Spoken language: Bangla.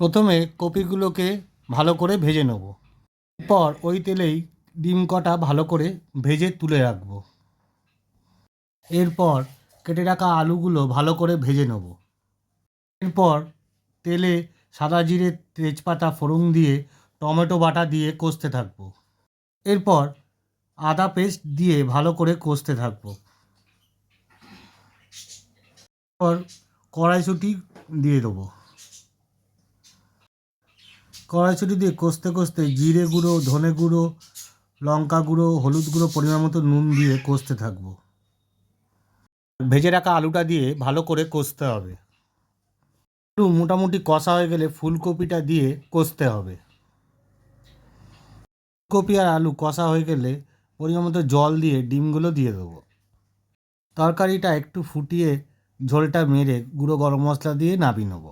প্রথমে কপিগুলোকে ভালো করে ভেজে নেব। এরপর ওই তেলেই ডিম কটা ভালো করে ভেজে তুলে রাখব। এরপর কেটে রাখা আলুগুলো ভালো করে ভেজে নেব। এরপর তেলে সাদা জিরে তেজপাতা ফোড়ন দিয়ে টমেটো বাটা দিয়ে কষতে থাকব। এরপর আদা পেস্ট দিয়ে ভালো করে কষতে থাকব। এরপর কড়াইশুঁটি দিয়ে দেবো। কড়াইশুঁটি দিয়ে কষতে কষতে জিরে গুঁড়ো, ধনে গুঁড়ো, লঙ্কা গুঁড়ো, হলুদ গুঁড়ো পরিমাণ মতো নুন দিয়ে কষতে থাকব। ভেজে রাখা আলুটা দিয়ে ভালো করে কষতে হবে। আলু মোটামুটি কষা হয়ে গেলে ফুলকপিটা দিয়ে কষতে হবে। ফুলকপি আর আলু কষা হয়ে গেলে পরিমাণ মতো জল দিয়ে ডিমগুলো দিয়ে দেবো। তরকারিটা একটু ফুটিয়ে ঝোলটা মেরে গুঁড়ো গরম মশলা দিয়ে নামিয়ে নেব।